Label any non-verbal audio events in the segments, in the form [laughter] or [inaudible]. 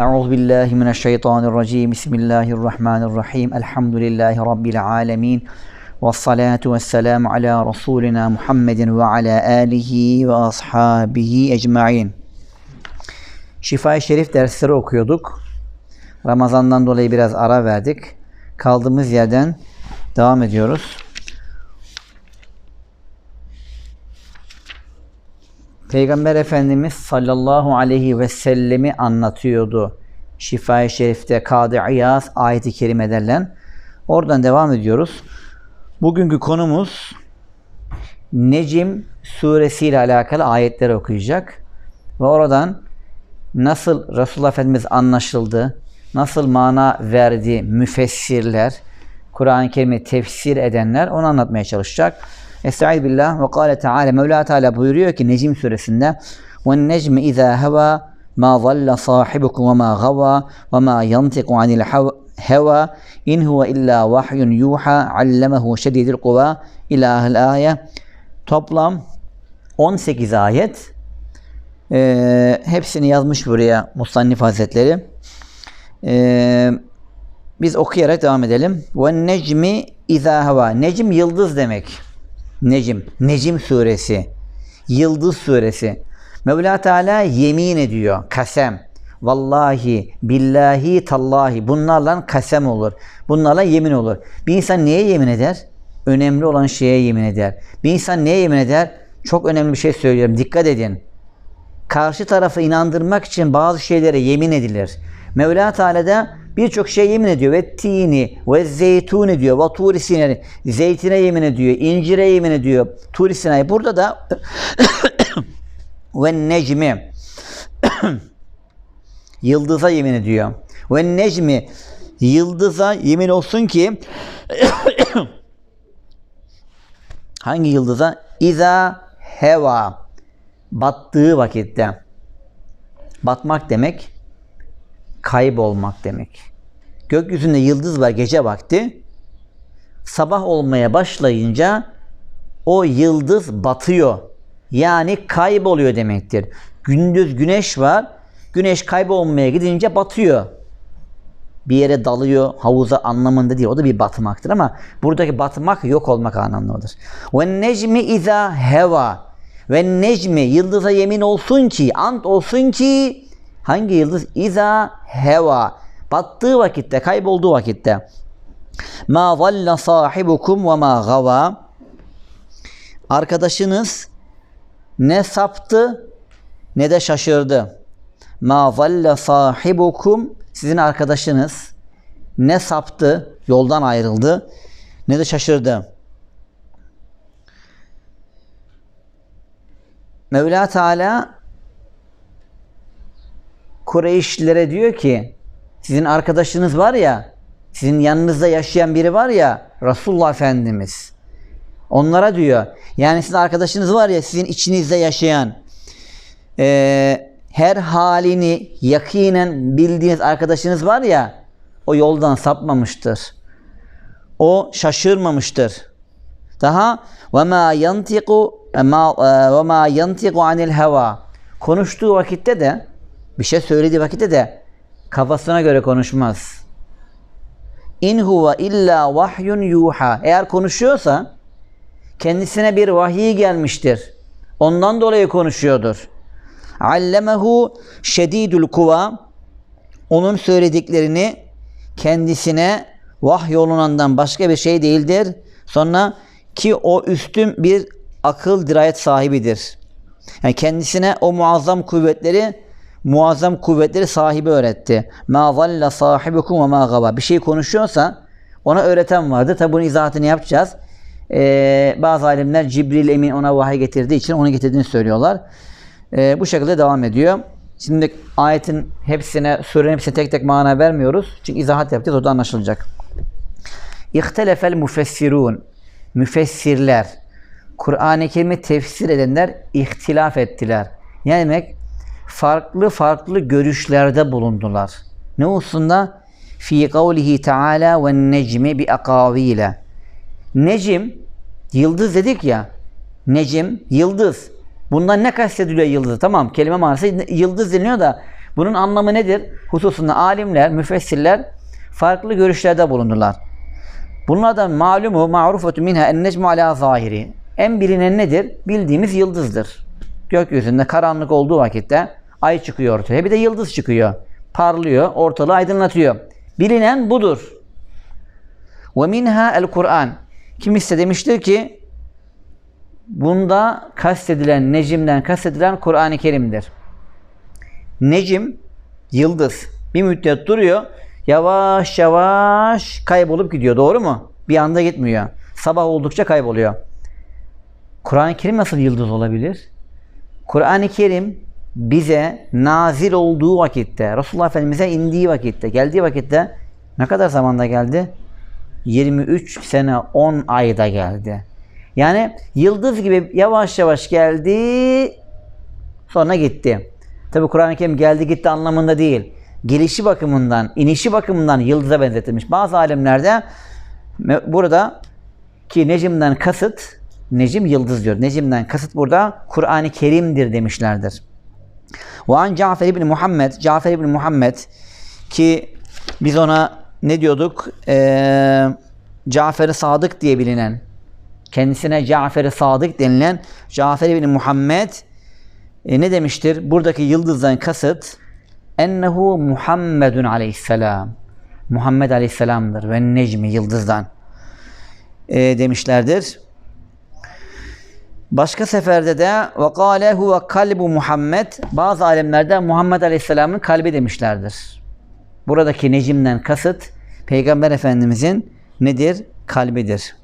أعوذ بالله من الشيطان الرجيم بسم الله الرحمن الرحيم الحمد لله رب العالمين والصلاة والسلام على رسولنا محمد وعلى آله وأصحابه أجمعين Şifa-i Şerif dersleri okuyorduk. Ramazandan dolayı biraz ara verdik. Kaldığımız yerden devam ediyoruz. Peygamber Efendimiz sallallahu aleyhi ve sellemi anlatıyordu. Şifa-i Şerif'te Kadı İyaz ayeti kerimelerle. Oradan devam ediyoruz. Bugünkü konumuz Necim suresiyle alakalı ayetler okuyacak. Ve oradan nasıl Resulullah Efendimiz anlaşıldı, nasıl mana verdi müfessirler, Kur'an-ı Kerim'i tefsir edenler onu anlatmaya çalışacak. Estaizu billah ve kâle teâlâ Mevla Teala buyuruyor ki Necim suresinde heva ma zalla sahibukum ve ma gava ve ma yantiku anil heva in huve illa vahyun yuha allemehu şedidil kuva ilahil ayet toplam 18 ayet ee, hepsini yazmış buraya Musannif Hazretleri. Ee, biz okuyarak devam edelim. Ve necmi izâ hava. Necim yıldız demek. Necim. Necim suresi. Yıldız suresi. Mevla Teala yemin ediyor. Kasem. Vallahi, billahi, tallahi. Bunlarla kasem olur. Bunlarla yemin olur. Bir insan neye yemin eder? Önemli olan şeye yemin eder. Bir insan neye yemin eder? Çok önemli bir şey söylüyorum. Dikkat edin karşı tarafı inandırmak için bazı şeylere yemin edilir. Mevla Teala da birçok şey yemin ediyor. Ve tini ve zeytun ediyor. Ve turisine zeytine yemin ediyor. incire yemin ediyor. Turisine. Burada da [coughs] ve necmi [coughs] yıldıza yemin ediyor. Ve necmi yıldıza yemin olsun ki [coughs] hangi yıldıza? İza heva battığı vakitte batmak demek kaybolmak demek. Gökyüzünde yıldız var gece vakti. Sabah olmaya başlayınca o yıldız batıyor. Yani kayboluyor demektir. Gündüz güneş var. Güneş kaybolmaya gidince batıyor. Bir yere dalıyor, havuza anlamında değil. O da bir batmaktır ama buradaki batmak yok olmak anlamındadır. Ve necmi iza heva ve necmi yıldıza yemin olsun ki, ant olsun ki hangi yıldız? İza heva. Battığı vakitte, kaybolduğu vakitte. Ma zalla sahibukum ve ma gava. Arkadaşınız ne saptı ne de şaşırdı. Ma zalla sahibukum sizin arkadaşınız ne saptı, yoldan ayrıldı ne de şaşırdı. Mevla Teala Kureyşlilere diyor ki sizin arkadaşınız var ya sizin yanınızda yaşayan biri var ya Resulullah Efendimiz onlara diyor yani sizin arkadaşınız var ya sizin içinizde yaşayan e, her halini yakinen bildiğiniz arkadaşınız var ya o yoldan sapmamıştır. O şaşırmamıştır. Daha ve ma yantiku ve ma yantiku anil heva. Konuştuğu vakitte de bir şey söylediği vakitte de kafasına göre konuşmaz. İn huve illa vahyun yuha. Eğer konuşuyorsa kendisine bir vahiy gelmiştir. Ondan dolayı konuşuyordur. Allemehu şedidül kuva. Onun söylediklerini kendisine vahyolunandan başka bir şey değildir. Sonra ki o üstün bir akıl dirayet sahibidir. Yani kendisine o muazzam kuvvetleri muazzam kuvvetleri sahibi öğretti. Ma zalla sahibukum ve ma gaba. Bir şey konuşuyorsa ona öğreten vardı. Tabi bunun izahatını yapacağız. Ee, bazı alimler Cibril Emin ona vahiy getirdiği için onu getirdiğini söylüyorlar. Ee, bu şekilde devam ediyor. Şimdi ayetin hepsine, surenin hepsine tek tek mana vermiyoruz. Çünkü izahat yapacağız. O da anlaşılacak. İhtelefel müfessirun. Müfessirler. Kur'an-ı Kerim'i tefsir edenler ihtilaf ettiler. Yani demek farklı farklı görüşlerde bulundular. Ne hususunda? Fi kavlihi Teala ve necmi bi akavile. Necim, yıldız dedik ya. Necim, yıldız. Bundan ne kastediliyor yıldız? Tamam kelime manası yıldız deniyor da Bunun anlamı nedir? Hususunda alimler, müfessirler farklı görüşlerde bulundular. Bunlardan malumu ma'rufetu minha en necmu ala zahiri. En bilinen nedir? Bildiğimiz yıldızdır. Gökyüzünde karanlık olduğu vakitte ay çıkıyor ortaya. Bir de yıldız çıkıyor. Parlıyor, ortalığı aydınlatıyor. Bilinen budur. Ve minha el Kur'an. Kimisi de demiştir ki bunda kastedilen necimden kastedilen Kur'an-ı Kerim'dir. Necim yıldız bir müddet duruyor. Yavaş yavaş kaybolup gidiyor. Doğru mu? Bir anda gitmiyor. Sabah oldukça kayboluyor. Kur'an-ı Kerim nasıl yıldız olabilir? Kur'an-ı Kerim bize nazil olduğu vakitte, Resulullah Efendimiz'e indiği vakitte, geldiği vakitte ne kadar zamanda geldi? 23 sene 10 ayda geldi. Yani yıldız gibi yavaş yavaş geldi sonra gitti. Tabi Kur'an-ı Kerim geldi gitti anlamında değil. Gelişi bakımından, inişi bakımından yıldıza benzetilmiş. Bazı alimlerde burada ki Necim'den kasıt Necim yıldız diyor. Necim'den kasıt burada Kur'an-ı Kerim'dir demişlerdir. Ve an Cafer ibn Muhammed, Cafer ibn Muhammed ki biz ona ne diyorduk? Ee, Cafer-i Sadık diye bilinen, kendisine Cafer-i Sadık denilen Cafer ibn Muhammed e, ne demiştir? Buradaki yıldızdan kasıt ennehu Muhammedun aleyhisselam. Muhammed aleyhisselamdır ve necmi yıldızdan e, demişlerdir. Başka seferde de kâle huve kalbu Muhammed bazı alemlerde Muhammed Aleyhisselam'ın kalbi demişlerdir. Buradaki necimden kasıt Peygamber Efendimizin nedir? Kalbidir.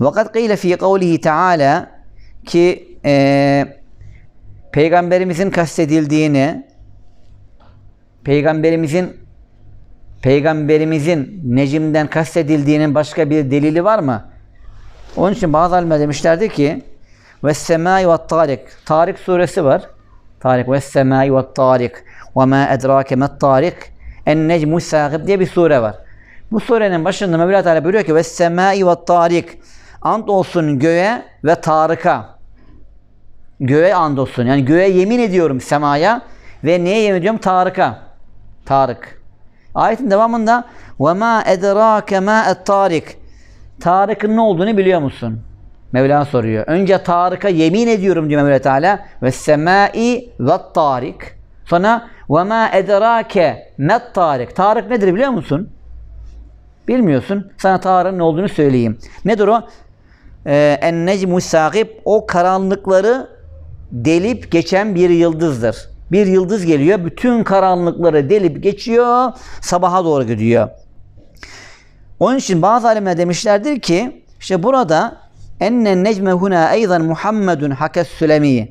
Vakat kıyle fi kavlihi Teala ki e, Peygamberimizin kastedildiğini Peygamberimizin Peygamberimizin necimden kastedildiğinin başka bir delili var mı? Onun için bazı alimler demişlerdi ki ve semai ve tarik. Tarik suresi var. Tarik ve semai ve tarik. Ve ma edrake met tarik. En necmu sâgib diye bir sure var. Bu surenin başında Mevla Teala buyuruyor ki ve semai ve tarik. Ant olsun göğe ve tarika. Göğe and olsun. Yani göğe yemin ediyorum semaya ve neye yemin ediyorum? Tarika. Tarık. Ayetin devamında ve ma edrake ma et tarik. Tarık'ın ne olduğunu biliyor musun? Mevla soruyor. Önce Tarık'a yemin ediyorum diyor Mevla Teala. Ve semai ve tarik. Sonra ve ma edrake met tarik. Tarık nedir biliyor musun? Bilmiyorsun. Sana Tarık'ın ne olduğunu söyleyeyim. Nedir o? Ee, en necmu sâgib. O karanlıkları delip geçen bir yıldızdır. Bir yıldız geliyor. Bütün karanlıkları delip geçiyor. Sabaha doğru gidiyor. Onun için bazı alimler demişlerdir ki işte burada ennen necme huna eyzan Muhammedun hakes sülemi.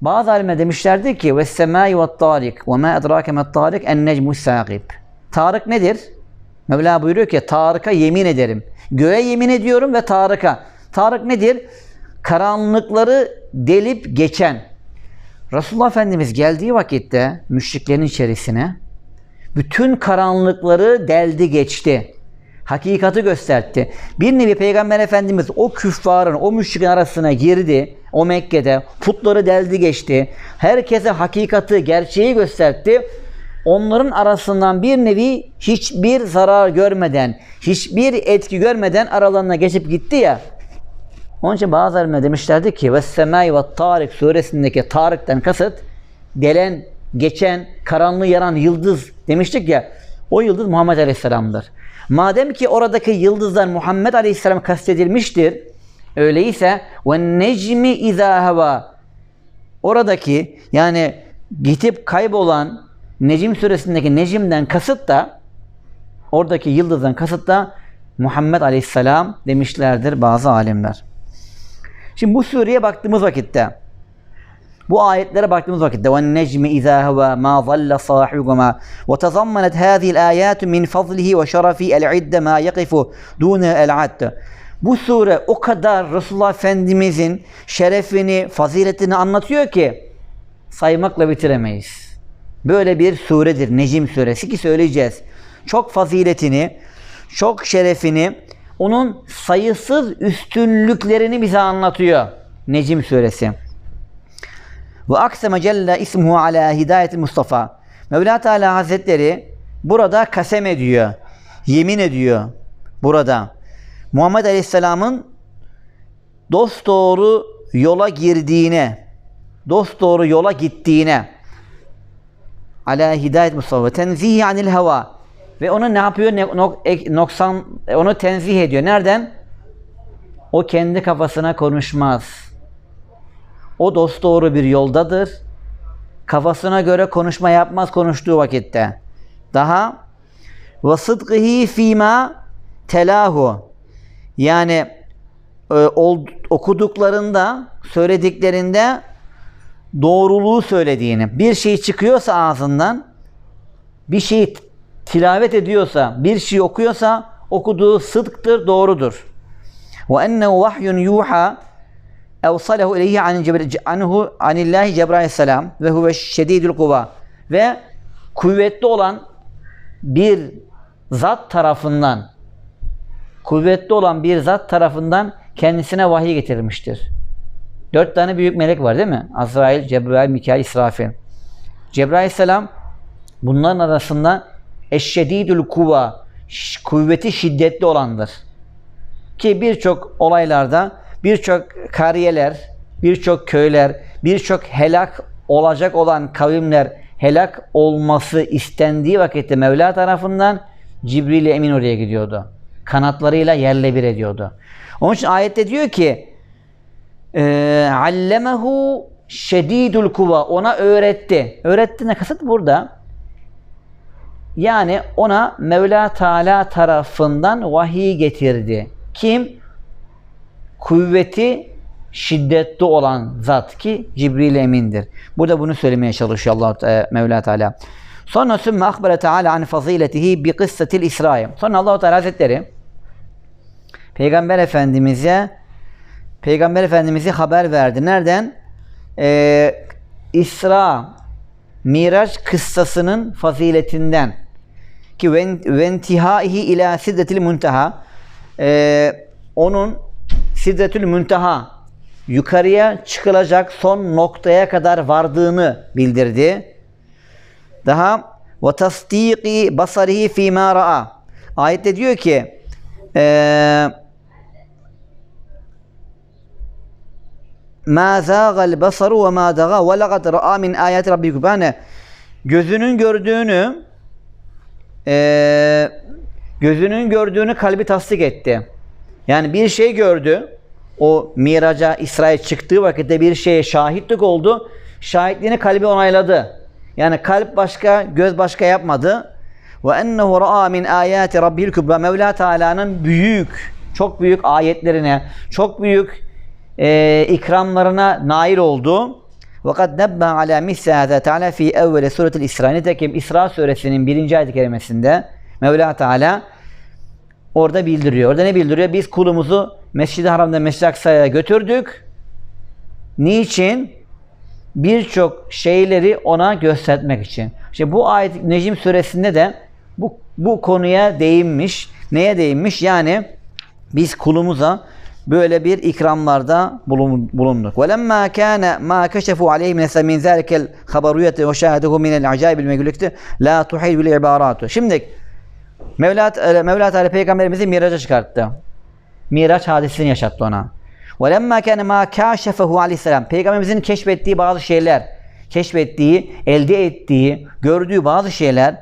Bazı alimler demişlerdir ki ve semai ve tarik ve ma edrake met tarik en necmu sâgib. Tarık nedir? Mevla buyuruyor ki Tarık'a yemin ederim. Göğe yemin ediyorum ve Tarık'a. Tarık nedir? Karanlıkları delip geçen. Resulullah Efendimiz geldiği vakitte müşriklerin içerisine bütün karanlıkları deldi geçti hakikati gösterdi. Bir nevi Peygamber Efendimiz o küffarın, o müşrikin arasına girdi. O Mekke'de putları deldi geçti. Herkese hakikati, gerçeği gösterdi. Onların arasından bir nevi hiçbir zarar görmeden, hiçbir etki görmeden aralarına geçip gitti ya. Onun için bazılarına demişlerdi ki ve semai ve Tarik suresindeki Tarik'ten kasıt delen, geçen, karanlığı yaran yıldız demiştik ya. O yıldız Muhammed Aleyhisselam'dır. Madem ki oradaki yıldızlar Muhammed Aleyhisselam kastedilmiştir. Öyleyse ve necmi izâ oradaki yani gitip kaybolan Necim suresindeki Necim'den kasıt da oradaki yıldızdan kasıt da Muhammed Aleyhisselam demişlerdir bazı alimler. Şimdi bu sureye baktığımız vakitte bu ayetlere baktığımız vakitte ve necmi izâ heva ma zalla sahibuma ve tezammenet hâzihil âyâtu min fazlihi ve şerefi el-idde ma yakifu dûne el-add. Bu sure o kadar Resulullah Efendimizin şerefini, faziletini anlatıyor ki saymakla bitiremeyiz. Böyle bir suredir Necim suresi ki söyleyeceğiz. Çok faziletini, çok şerefini, onun sayısız üstünlüklerini bize anlatıyor Necim suresi. Ve akseme celle ismuhu ala hidayeti Mustafa. Mevla Teala Hazretleri burada kasem ediyor. Yemin ediyor burada. Muhammed Aleyhisselam'ın dost doğru yola girdiğine, dost doğru yola gittiğine ala hidayet Mustafa tenzihi anil heva ve onu ne yapıyor? Ne, nok, ek- noksan onu tenzih ediyor. Nereden? O kendi kafasına konuşmaz. O dost doğru bir yoldadır. Kafasına göre konuşma yapmaz konuştuğu vakitte. Daha ve sıdkıhi fîmâ telahu yani e, ol- okuduklarında, söylediklerinde doğruluğu söylediğini, bir şey çıkıyorsa ağzından, bir şey tilavet ediyorsa, bir şey okuyorsa okuduğu sıdktır, doğrudur. Ve ennehu vahyun yuha evsalahu ileyhi anhu anillahi Cebrail selam ve huve şedidül kuva ve kuvvetli olan bir zat tarafından kuvvetli olan bir zat tarafından kendisine vahiy getirilmiştir. Dört tane büyük melek var değil mi? Azrail, Cebrail, Mikail, İsrafil. Cebrail selam bunların arasında eşşedidül kuva kuvveti şiddetli olandır. Ki birçok olaylarda birçok kariyeler, birçok köyler, birçok helak olacak olan kavimler helak olması istendiği vakitte Mevla tarafından Cibril Emin oraya gidiyordu. Kanatlarıyla yerle bir ediyordu. Onun için ayette diyor ki eee, allemehu şedidul kuva ona öğretti. Öğretti ne kasıt burada? Yani ona Mevla Teala tarafından vahiy getirdi. Kim? Kuvveti şiddetli olan zat ki Cibril Emin'dir. Burada bunu söylemeye çalışıyor Allah e, Mevla Teala. Sonra sümme akbere Teala an faziletihi bi kıssetil İsra'yı. Sonra Allah Teala Hazretleri Peygamber Efendimiz'e Peygamber Efendimiz'e haber verdi. Nereden? Ee, İsra Miraç kıssasının faziletinden ki ven- ventihaihi ila siddetil muntaha Ee, onun Sidretül Münteha yukarıya çıkılacak son noktaya kadar vardığını bildirdi. Daha ve tasdiki basarihi fi ma raa. Ayette diyor ki eee ma zâgal basaru ve ma daga ve laqad ra'a min ayati rabbi kubane gözünün gördüğünü e, gözünün gördüğünü kalbi tasdik etti. Yani bir şey gördü. O miraca İsrail çıktığı vakitte bir şeye şahitlik oldu. Şahitliğini kalbi onayladı. Yani kalp başka, göz başka yapmadı. Ve ennehu ra'a min ayati rabbil kubra. Mevla Teala'nın büyük, çok büyük ayetlerine, çok büyük e, ikramlarına nail oldu. Fakat nebbe ala misli hâzâ Teala fi evveli suretil İsra. Nitekim İsra suresinin birinci ayet-i kerimesinde Mevla Teala orada bildiriyor. Orada ne bildiriyor? Biz kulumuzu Mescid-i Haram'da Mescid-i Aksa'ya götürdük. Niçin? Birçok şeyleri ona göstermek için. İşte bu ayet Necim suresinde de bu, bu konuya değinmiş. Neye değinmiş? Yani biz kulumuza böyle bir ikramlarda bulun- bulunduk. وَلَمَّا كَانَ مَا كَشَفُوا عَلَيْهِ مِنَ مِنْ ذَلِكَ الْخَبَرُيَّةِ وَشَاهَدُهُ مِنَ الْعَجَائِبِ الْمَجْلُكَةِ لَا تُحِيلُ بِالْعِبَارَاتُ Şimdi Mevla, e, Mevla Teala peygamberimizi miraca çıkarttı. Miraç hadisini yaşattı ona. وَلَمَّا كَانَ مَا كَاشَفَهُ aleyhisselam Peygamberimizin keşfettiği bazı şeyler, keşfettiği, elde ettiği, gördüğü bazı şeyler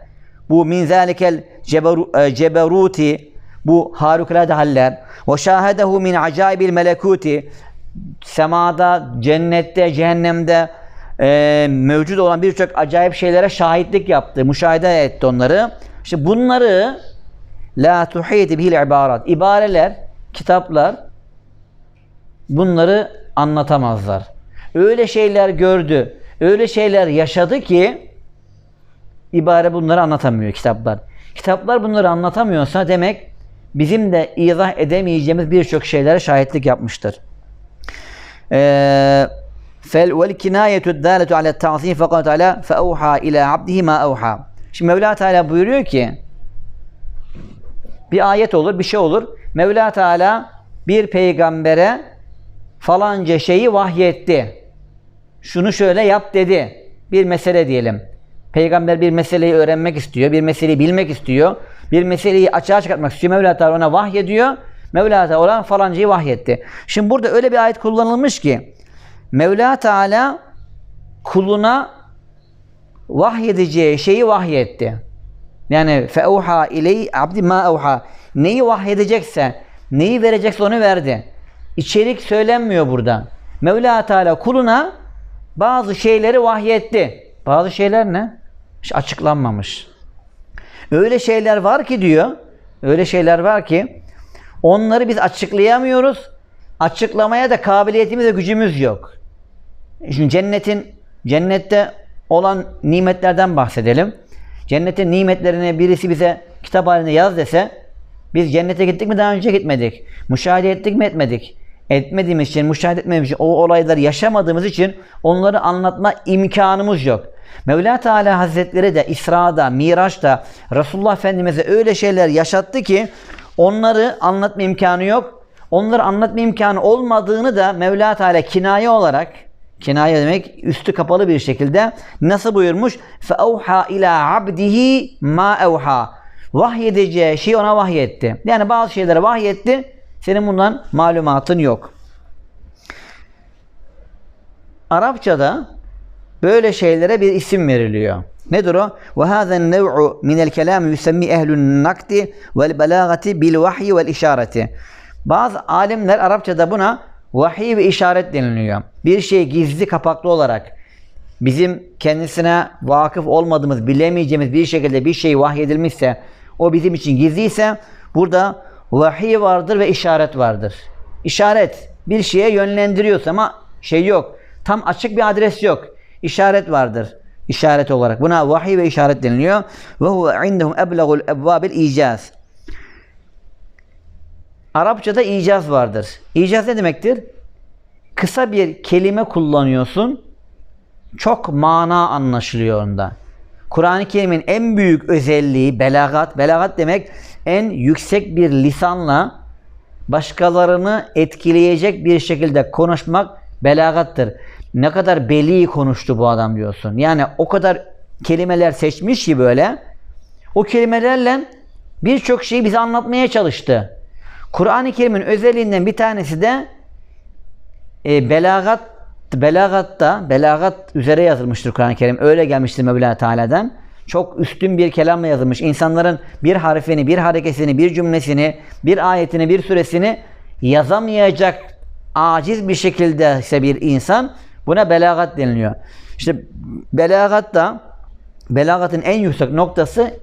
bu min zalikel ceberu- e, ceberuti bu harikulade haller ve şahedehu min acaibil melekuti semada, cennette, cehennemde e, mevcut olan birçok acayip şeylere şahitlik yaptı, müşahede etti onları. İşte bunları la tuhid bihil ibarat. İbareler, kitaplar bunları anlatamazlar. Öyle şeyler gördü, öyle şeyler yaşadı ki ibare bunları anlatamıyor kitaplar. Kitaplar bunları anlatamıyorsa demek bizim de izah edemeyeceğimiz birçok şeylere şahitlik yapmıştır. Ee, fel vel kinayetu dâletu ala ta'zim fekâle teâlâ feevhâ ilâ abdihi mâ evhâ. Şimdi Mevla Teala buyuruyor ki bir ayet olur, bir şey olur. Mevla Teala bir peygambere falanca şeyi vahyetti. şunu şöyle yap dedi. Bir mesele diyelim. Peygamber bir meseleyi öğrenmek istiyor, bir meseleyi bilmek istiyor, bir meseleyi açığa çıkartmak istiyor. Mevla Teala ona vahyediyor. Mevla Teala falancayı vahyetti. Şimdi burada öyle bir ayet kullanılmış ki Mevla Teala kuluna vahyedeceği şeyi vahyetti. Yani feuha iley abdi ma evha. Neyi vahyedecekse, neyi verecekse onu verdi. İçerik söylenmiyor burada. Mevla Teala kuluna bazı şeyleri vahyetti. Bazı şeyler ne? Hiç açıklanmamış. Öyle şeyler var ki diyor, öyle şeyler var ki onları biz açıklayamıyoruz. Açıklamaya da kabiliyetimiz ve gücümüz yok. Şimdi cennetin cennette olan nimetlerden bahsedelim. Cennetin nimetlerini birisi bize kitap halinde yaz dese biz cennete gittik mi daha önce gitmedik. Müşahede ettik mi etmedik. Etmediğimiz için, müşahede etmediğimiz için, o olayları yaşamadığımız için onları anlatma imkanımız yok. Mevla Teala Hazretleri de İsra'da, Miraç'ta Resulullah Efendimiz'e öyle şeyler yaşattı ki onları anlatma imkanı yok. Onları anlatma imkanı olmadığını da Mevla Teala kinaye olarak Kinaye demek üstü kapalı bir şekilde nasıl buyurmuş? فَاَوْحَا ila abdihi ma evha. Vahyedeceği şeyi ona vahyetti. Yani bazı şeylere vahyetti. Senin bundan malumatın yok. Arapçada böyle şeylere bir isim veriliyor. Nedir o? وَهَذَا النَّوْعُ مِنَ الْكَلَامِ يُسَمِّي اَهْلُ النَّقْدِ وَالْبَلَاغَةِ بِالْوَحْيِ وَالْاِشَارَةِ Bazı alimler Arapçada buna vahiy ve işaret deniliyor. Bir şey gizli kapaklı olarak bizim kendisine vakıf olmadığımız, bilemeyeceğimiz bir şekilde bir şey vahyedilmişse, o bizim için gizliyse burada vahiy vardır ve işaret vardır. İşaret bir şeye yönlendiriyorsa ama şey yok. Tam açık bir adres yok. İşaret vardır. İşaret olarak. Buna vahiy ve işaret deniliyor. Ve huve indehum eblagul ebvabil icaz. Arapçada icaz vardır. İcaz ne demektir? Kısa bir kelime kullanıyorsun. Çok mana anlaşılıyor onda. Kur'an-ı Kerim'in en büyük özelliği belagat. Belagat demek en yüksek bir lisanla başkalarını etkileyecek bir şekilde konuşmak belagattır. Ne kadar beli konuştu bu adam diyorsun. Yani o kadar kelimeler seçmiş ki böyle. O kelimelerle birçok şeyi bize anlatmaya çalıştı. Kur'an-ı Kerim'in özelliğinden bir tanesi de e, belagat belagatta belagat üzere yazılmıştır Kur'an-ı Kerim. Öyle gelmiştir Mevla Teala'dan. Çok üstün bir kelamla yazılmış. İnsanların bir harfini, bir harekesini, bir cümlesini, bir ayetini, bir süresini yazamayacak aciz bir şekilde ise bir insan buna belagat deniliyor. İşte belagatta belagatın en yüksek noktası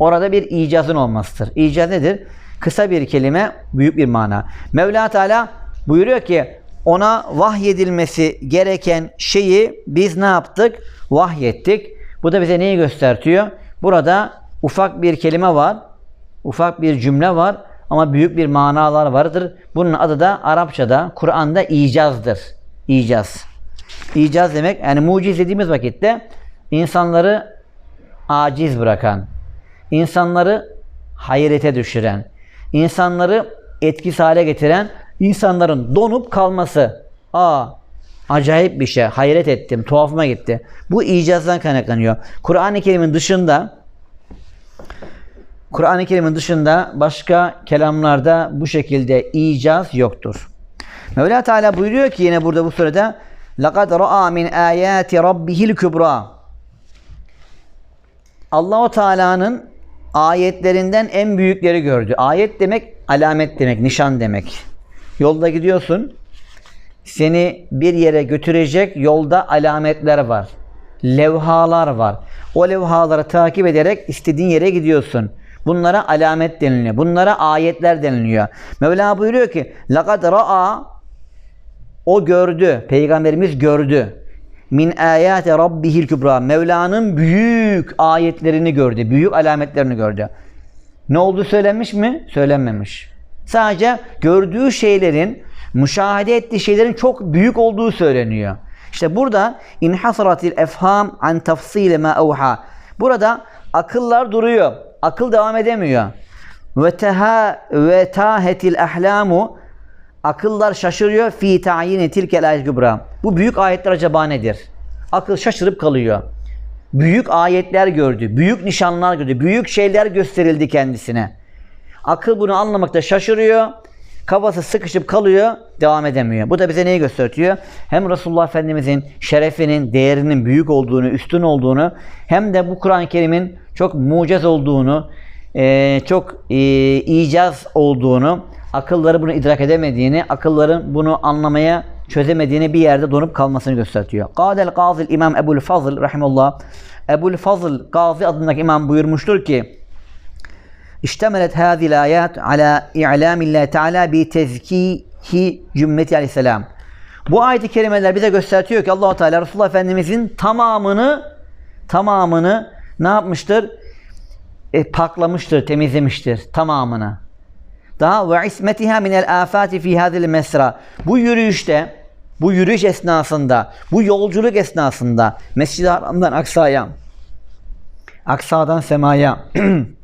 orada bir icazın olmasıdır. İcaz nedir? Kısa bir kelime, büyük bir mana. Mevla Teala buyuruyor ki ona vahyedilmesi gereken şeyi biz ne yaptık? Vahyettik. Bu da bize neyi gösteriyor? Burada ufak bir kelime var. Ufak bir cümle var ama büyük bir manalar vardır. Bunun adı da Arapçada, Kur'an'da icazdır. İcaz. İcaz demek yani muciz dediğimiz vakitte insanları aciz bırakan, insanları hayrete düşüren, insanları etkisiz hale getiren, insanların donup kalması. Aa, acayip bir şey. Hayret ettim, tuhafıma gitti. Bu icazdan kaynaklanıyor. Kur'an-ı Kerim'in dışında Kur'an-ı Kerim'in dışında başka kelamlarda bu şekilde icaz yoktur. Mevla Teala buyuruyor ki yine burada bu surede لَقَدْ رَأَى مِنْ آيَاتِ رَبِّهِ الْكُبْرَى Allahu Teala'nın ayetlerinden en büyükleri gördü. Ayet demek alamet demek, nişan demek. Yolda gidiyorsun. Seni bir yere götürecek yolda alametler var. Levhalar var. O levhaları takip ederek istediğin yere gidiyorsun. Bunlara alamet deniliyor. Bunlara ayetler deniliyor. Mevla buyuruyor ki لَقَدْ ra'a O gördü. Peygamberimiz gördü. Min ayati rabbihil kübra. Mevla'nın büyük ayetlerini gördü. Büyük alametlerini gördü. Ne oldu söylenmiş mi? Söylenmemiş. Sadece gördüğü şeylerin, müşahede ettiği şeylerin çok büyük olduğu söyleniyor. İşte burada inhasaratil efham an tafsil ma evha. Burada akıllar duruyor. Akıl devam edemiyor. Ve teha ve tahetil ahlamu Akıllar şaşırıyor fi ta'yini tilkel ayet. Bu büyük ayetler acaba nedir? Akıl şaşırıp kalıyor. Büyük ayetler gördü, büyük nişanlar gördü, büyük şeyler gösterildi kendisine. Akıl bunu anlamakta şaşırıyor. Kafası sıkışıp kalıyor, devam edemiyor. Bu da bize neyi gösteriyor? Hem Resulullah Efendimizin şerefinin, değerinin büyük olduğunu, üstün olduğunu, hem de bu Kur'an-ı Kerim'in çok mucez olduğunu, eee, çok eee, icaz olduğunu, akılları bunu idrak edemediğini, akılların bunu anlamaya çözemediğini bir yerde donup kalmasını gösteriyor. Qadel Gazil İmam Ebul Fazıl rahimullah. Ebul Fazıl Gazi adındaki imam buyurmuştur ki İştemelet hâzil ayat ala i'lâmillâhi teâlâ bi tezkîhi cümmeti aleyhisselam. Bu ayet-i kerimeler bize gösteriyor ki allah Teala Resulullah Efendimizin tamamını tamamını ne yapmıştır? E, paklamıştır, temizlemiştir tamamını. Daha ve ismetiha minel afati fi hadil mesra. Bu yürüyüşte, bu yürüyüş esnasında, bu yolculuk esnasında Mescid-i Haram'dan Aksa'ya, Aksa'dan Sema'ya, [clears throat]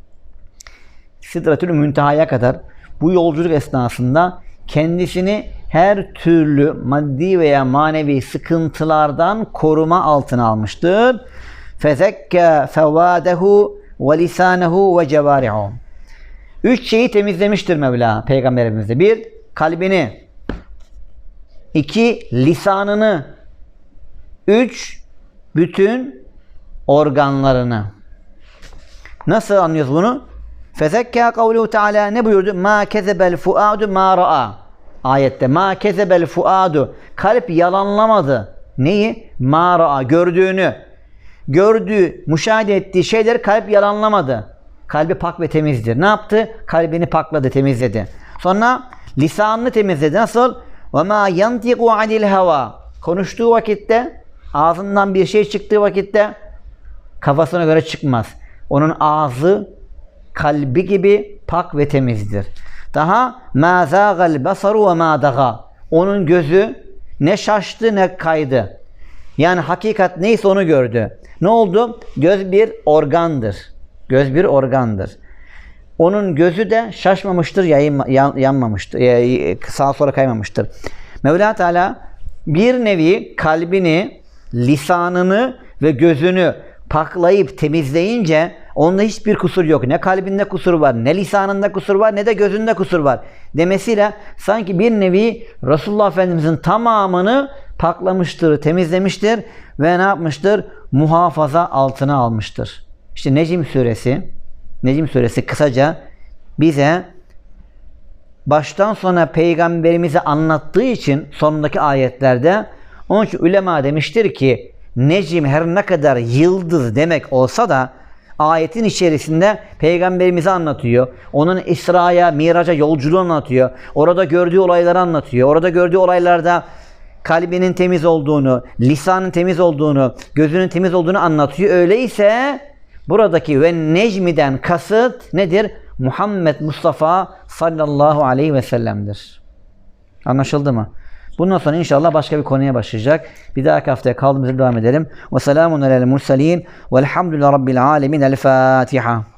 Sidretül Münteha'ya kadar bu yolculuk esnasında kendisini her türlü maddi veya manevi sıkıntılardan koruma altına almıştır. Fezekke fevadehu ve lisanehu ve cevarihu. Üç şeyi temizlemiştir Mevla peygamberimizde. Bir, kalbini. iki lisanını. Üç, bütün organlarını. Nasıl anlıyoruz bunu? Fezekka kavluhu teala ne buyurdu? Ma kezebel fuadu ma ra'a. Ayette ma kezebel fuadu. Kalp yalanlamadı. Neyi? Ma ra'a. Gördüğünü. Gördüğü, müşahede ettiği şeyleri kalp yalanlamadı. Kalbi pak ve temizdir. Ne yaptı? Kalbini pakladı, temizledi. Sonra lisanını temizledi. Nasıl? Ve ma yantiqu anil hava. Konuştuğu vakitte, ağzından bir şey çıktığı vakitte kafasına göre çıkmaz. Onun ağzı kalbi gibi pak ve temizdir. Daha ma basaru ve ma. Onun gözü ne şaştı ne kaydı. Yani hakikat neyse onu gördü. Ne oldu? Göz bir organdır. Göz bir organdır. Onun gözü de şaşmamıştır, yayınma, yan, yanmamıştır, e, sağa sola kaymamıştır. Mevla Teala bir nevi kalbini, lisanını ve gözünü paklayıp temizleyince onda hiçbir kusur yok. Ne kalbinde kusur var, ne lisanında kusur var, ne de gözünde kusur var. Demesiyle sanki bir nevi Resulullah Efendimizin tamamını paklamıştır, temizlemiştir ve ne yapmıştır? Muhafaza altına almıştır. İşte Necim suresi, Necim suresi kısaca bize baştan sona peygamberimize anlattığı için sonundaki ayetlerde onun için ulema demiştir ki Necim her ne kadar yıldız demek olsa da ayetin içerisinde peygamberimizi anlatıyor. Onun İsra'ya, Miraç'a yolculuğunu anlatıyor. Orada gördüğü olayları anlatıyor. Orada gördüğü olaylarda kalbinin temiz olduğunu, lisanın temiz olduğunu, gözünün temiz olduğunu anlatıyor. Öyleyse buradaki ve necmiden kasıt nedir? Muhammed Mustafa sallallahu aleyhi ve sellem'dir. Anlaşıldı mı? Bundan sonra inşallah başka bir konuya başlayacak. Bir dahaki haftaya kaldığımız yerden devam edelim. Ve selamun alel murselin velhamdülillahi rabbil alemin. El Fatiha.